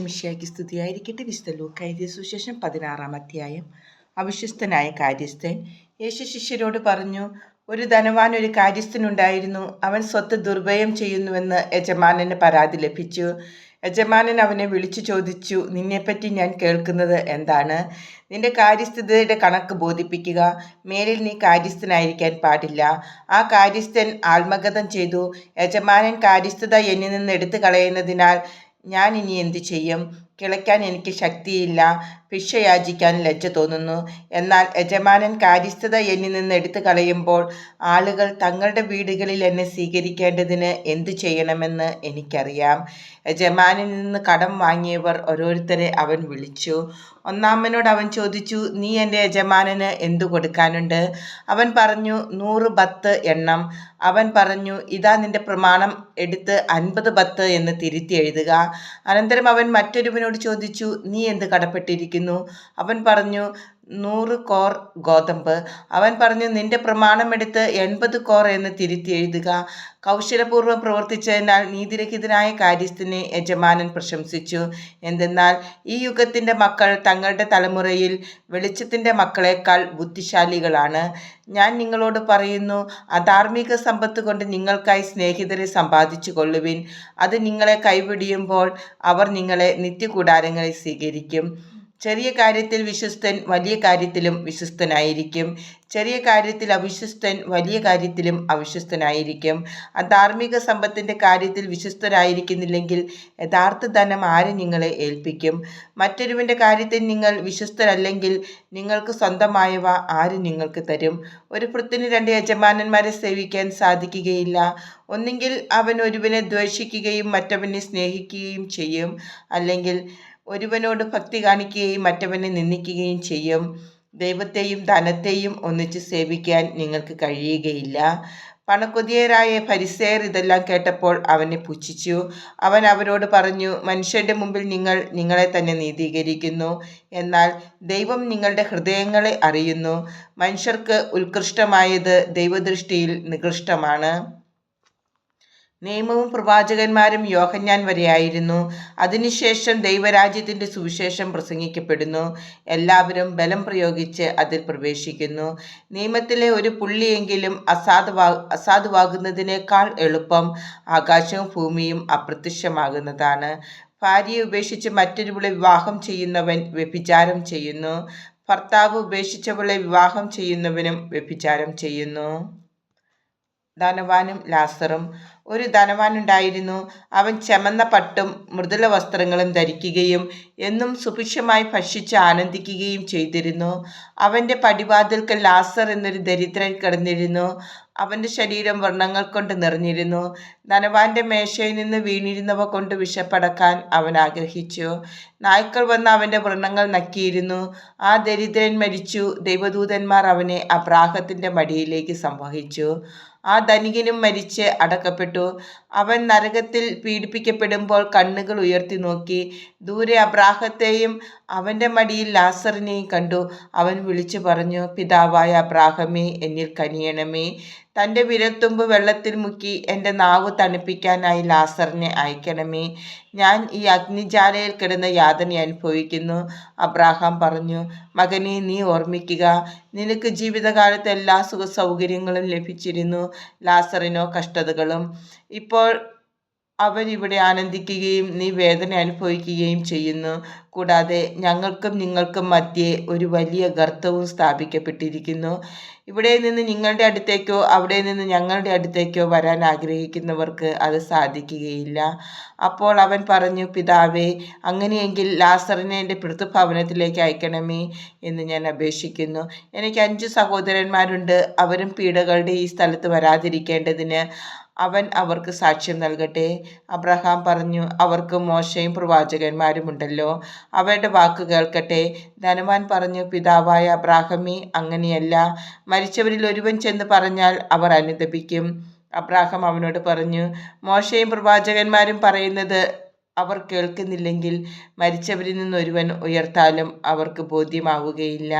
മിഷിയാക്കി സ്തുതിയായിരിക്കട്ടെ. വിശുദ്ധ ലൂക്കായ സുശേഷം പതിനാറാം അധ്യായം. അവിശ്വസ്തനായ കാര്യസ്ഥൻ യേശു ശിഷ്യരോട് പറഞ്ഞു ഒരു ധനവാൻ ഒരു കാര്യസ്ഥനുണ്ടായിരുന്നു. അവൻ സ്വത്ത് ദുർഭയം ചെയ്യുന്നുവെന്ന് യജമാനന് പരാതി ലഭിച്ചു. യജമാനൻ അവനെ വിളിച്ചു ചോദിച്ചു നിന്നെപ്പറ്റി ഞാൻ കേൾക്കുന്നത് എന്താണ്? നിന്റെ കാര്യസ്ഥതയുടെ കണക്ക് ബോധിപ്പിക്കുക. മേലിൽ നീ കാര്യസ്ഥനായിരിക്കാൻ പാടില്ല. ആ കാര്യസ്ഥൻ ആത്മഗതം ചെയ്തു. യജമാനൻ കാര്യസ്ഥത എന്നിൽ നിന്ന് എടുത്തു കളയുന്നതിനാൽ ഞാൻ ഇനി എന്ത് ചെയ്യും? കിളയ്ക്കാൻ എനിക്ക് ശക്തിയില്ല. ഭിക്ഷ യാചിക്കാൻ ലജ്ജ തോന്നുന്നു. എന്നാൽ യജമാനൻ കാര്യസ്ഥത എന്നിൽ നിന്ന് എടുത്തു കളയുമ്പോൾ ആളുകൾ തങ്ങളുടെ വീടുകളിൽ എന്നെ സ്വീകരിക്കേണ്ടതിന് എന്തു ചെയ്യണമെന്ന് എനിക്കറിയാം. യജമാനിൽ നിന്ന് കടം വാങ്ങിയവർ ഓരോരുത്തരെ അവൻ വിളിച്ചു. ഒന്നാമനോട് അവൻ ചോദിച്ചു നീ എന്റെ യജമാനന് എന്തു കൊടുക്കാനുണ്ട്? അവൻ പറഞ്ഞു നൂറ് ബത്ത് എണ്ണം. അവൻ പറഞ്ഞു ഇതാ നിന്റെ പ്രമാണം എടുത്ത് അൻപത് ബത്ത് എന്ന് തിരുത്തി എഴുതുക. അനന്തരം അവൻ മറ്റൊരുവനോട് ചോദിച്ചു നീ എന്ത് കടപ്പെട്ടിരിക്കുന്നു? അവൻ പറഞ്ഞു നൂറ് കോർ ഗോതമ്പ്. അവൻ പറഞ്ഞു നിന്റെ പ്രമാണമെടുത്ത് എൺപത് കോർ എന്ന് തിരുത്തി എഴുതുക. കൗശലപൂർവം പ്രവർത്തിച്ചതിനാൽ നീതിരഹിതനായ കാര്യസ്ഥനെ യജമാനൻ പ്രശംസിച്ചു. എന്തെന്നാൽ ഈ യുഗത്തിന്റെ മക്കൾ തങ്ങളുടെ തലമുറയിൽ വെളിച്ചത്തിന്റെ മക്കളെക്കാൾ ബുദ്ധിശാലികളാണ്. ഞാൻ നിങ്ങളോട് പറയുന്നു അധാർമിക സമ്പത്ത് കൊണ്ട് നിങ്ങൾക്കായി സ്നേഹിതരെ സമ്പാദിച്ചു കൊള്ളുവിൻ. അത് നിങ്ങളെ കൈപിടിയുമ്പോൾ അവർ നിങ്ങളെ നിത്യകൂടാരങ്ങളിൽ സ്വീകരിക്കും. ചെറിയ കാര്യത്തിൽ വിശ്വസ്തൻ വലിയ കാര്യത്തിലും വിശ്വസ്തനായിരിക്കും. ചെറിയ കാര്യത്തിൽ അവിശ്വസ്തൻ വലിയ കാര്യത്തിലും അവിശ്വസ്തനായിരിക്കും. അധാർമിക സമ്പത്തിന്റെ കാര്യത്തിൽ വിശ്വസ്തരായിരിക്കുന്നില്ലെങ്കിൽ യഥാർത്ഥ ധനം ആര് നിങ്ങളെ ഏൽപ്പിക്കും? മറ്റൊരുവിന്റെ കാര്യത്തിൽ നിങ്ങൾ വിശ്വസ്തരല്ലെങ്കിൽ നിങ്ങൾക്ക് സ്വന്തമായവ ആര് നിങ്ങൾക്ക് തരും? ഒരു വൃത്തിന് രണ്ട് യജമാനന്മാരെ സേവിക്കാൻ സാധിക്കുകയില്ല. ഒന്നുകിൽ അവൻ ഒരുവിനെ ദ്വേഷിക്കുകയും മറ്റവനെ സ്നേഹിക്കുകയും ചെയ്യും. അല്ലെങ്കിൽ ഒരുവനോട് ഭക്തി കാണിക്കുകയും മറ്റവനെ നിന്ദിക്കുകയും ചെയ്യും. ദൈവത്തെയും ധനത്തെയും ഒന്നിച്ച് സേവിക്കാൻ നിങ്ങൾക്ക് കഴിയുകയില്ല. പണക്കൊതിയരായ പരിസേർ ഇതെല്ലാം കേട്ടപ്പോൾ അവനെ പുച്ഛിച്ചു. അവൻ അവരോട് പറഞ്ഞു മനുഷ്യന്റെ മുമ്പിൽ നിങ്ങൾ നിങ്ങളെ തന്നെ നീതീകരിക്കുന്നു. എന്നാൽ ദൈവം നിങ്ങളുടെ ഹൃദയങ്ങളെ അറിയുന്നു. മനുഷ്യർക്ക് ഉത്കൃഷ്ടമായത് ദൈവദൃഷ്ടിയിൽ നികൃഷ്ടമാണ്. നിയമവും പ്രവാചകന്മാരും യോഹന്യാൻ വരെയായിരുന്നു. അതിനുശേഷം ദൈവരാജ്യത്തിന്റെ സുവിശേഷം പ്രസംഗിക്കപ്പെടുന്നു. എല്ലാവരും ബലം പ്രയോഗിച്ച് അതിൽ പ്രവേശിക്കുന്നു. നിയമത്തിലെ ഒരു പുള്ളിയെങ്കിലും അസാധുവാ അസാധുവാകുന്നതിനേക്കാൾ എളുപ്പം ആകാശവും ഭൂമിയും അപ്രത്യക്ഷമാകുന്നതാണ്. ഭാര്യയെ ഉപേക്ഷിച്ച് മറ്റൊരുവളെ വിവാഹം ചെയ്യുന്നവൻ വ്യഭിചാരം ചെയ്യുന്നു. ഭർത്താവ് ഉപേക്ഷിച്ചവളെ വിവാഹം ചെയ്യുന്നവനും വ്യഭിചാരം ചെയ്യുന്നു. ധനവാനും ലാസറും. ഒരു ധനവാനുണ്ടായിരുന്നു. അവൻ ചമന്ന പട്ടും മൃദുല വസ്ത്രങ്ങളും ധരിക്കുകയും എന്നും സുഭിക്ഷമായി ഭക്ഷിച്ച് ആനന്ദിക്കുകയും ചെയ്തിരുന്നു. അവന്റെ പടിവാതിൽക്കൽ ലാസർ എന്നൊരു ദരിദ്രൻ കിടന്നിരുന്നു. അവന്റെ ശരീരം വർണങ്ങൾ കൊണ്ട് നിറഞ്ഞിരുന്നു. ധനവാന്റെ മേശയിൽ നിന്ന് വീണിരുന്നവ കൊണ്ട് വിശപ്പടക്കാൻ അവൻ ആഗ്രഹിച്ചു. നായ്ക്കൾ വന്ന് അവന്റെ വ്രണങ്ങൾ നക്കിയിരുന്നു. ആ ദരിദ്രൻ മരിച്ചു. ദൈവദൂതന്മാർ അവനെ അബ്രാഹത്തിന്റെ മടിയിലേക്ക് സംവഹിച്ചു. ആ ധനികനും മരിച്ച് അടക്കപ്പെട്ടു. അവൻ നരകത്തിൽ പീഡിപ്പിക്കപ്പെടുമ്പോൾ കണ്ണുകൾ ഉയർത്തി നോക്കി. ദൂരെ അബ്രാഹത്തെയും അവന്റെ മടിയിൽ ലാസറിനെയും കണ്ടു. അവൻ വിളിച്ചു പറഞ്ഞു പിതാവായ അബ്രാഹമേ എന്നിൽ കനിയണമേ. തന്റെ വിരൽത്തുമ്പ് വെള്ളത്തിൽ മുക്കി എന്റെ നാവ് തണുപ്പിക്കാനായി ലാസറിനെ അയക്കണമേ. ഞാൻ ഈ അഗ്നിജാലയിൽ കിടന്ന യാതന അനുഭവിക്കുന്നു. അബ്രാഹാം പറഞ്ഞു മകനെ നീ ഓർമ്മിക്കുക. നിനക്ക് ജീവിതകാലത്ത് എല്ലാ സുഖ സൗകര്യങ്ങളും ലഭിച്ചിരുന്നു. ലാസറിനോ കഷ്ടതകളും. ഇപ്പോൾ അവരിവിടെ ആനന്ദിക്കുകയും നീ വേദന അനുഭവിക്കുകയും ചെയ്യുന്നു. കൂടാതെ ഞങ്ങൾക്കും നിങ്ങൾക്കും മധ്യേ ഒരു വലിയ ഗർത്തവും സ്ഥാപിക്കപ്പെട്ടിരിക്കുന്നു. ഇവിടെ നിന്ന് നിങ്ങളുടെ അടുത്തേക്കോ അവിടെ നിന്ന് ഞങ്ങളുടെ അടുത്തേക്കോ വരാൻ ആഗ്രഹിക്കുന്നവർക്ക് അത് സാധിക്കുകയില്ല. അപ്പോൾ അവൻ പറഞ്ഞു പിതാവേ അങ്ങനെയെങ്കിൽ ലാസറിനെ എന്റെ പിതൃഭവനത്തിലേക്ക് അയക്കണമേ എന്ന് ഞാൻ അപേക്ഷിക്കുന്നു. എനിക്ക് അഞ്ച് സഹോദരന്മാരുണ്ട്. അവരും പീഡകളുടെ ഈ സ്ഥലത്ത് വരാതിരിക്കേണ്ടതിന് അവൻ അവർക്ക് സാക്ഷ്യം നൽകട്ടെ. അബ്രഹാം പറഞ്ഞു അവർക്ക് മോശയും പ്രവാചകന്മാരുമുണ്ടല്ലോ. അവരുടെ വാക്ക് കേൾക്കട്ടെ. ധനവാൻ പറഞ്ഞു പിതാവായ അബ്രാഹമി അങ്ങനെയല്ല. മരിച്ചവരിൽ ഒരുവൻ ചെന്ന് പറഞ്ഞാൽ അവർ അനുദപിക്കും. അബ്രാഹം അവനോട് പറഞ്ഞു മോശയും പ്രവാചകന്മാരും പറയുന്നത് അവർ കേൾക്കുന്നില്ലെങ്കിൽ മരിച്ചവരിൽ നിന്നൊരുവൻ ഉയർത്താലും അവർക്ക് ബോധ്യമാവുകയില്ല.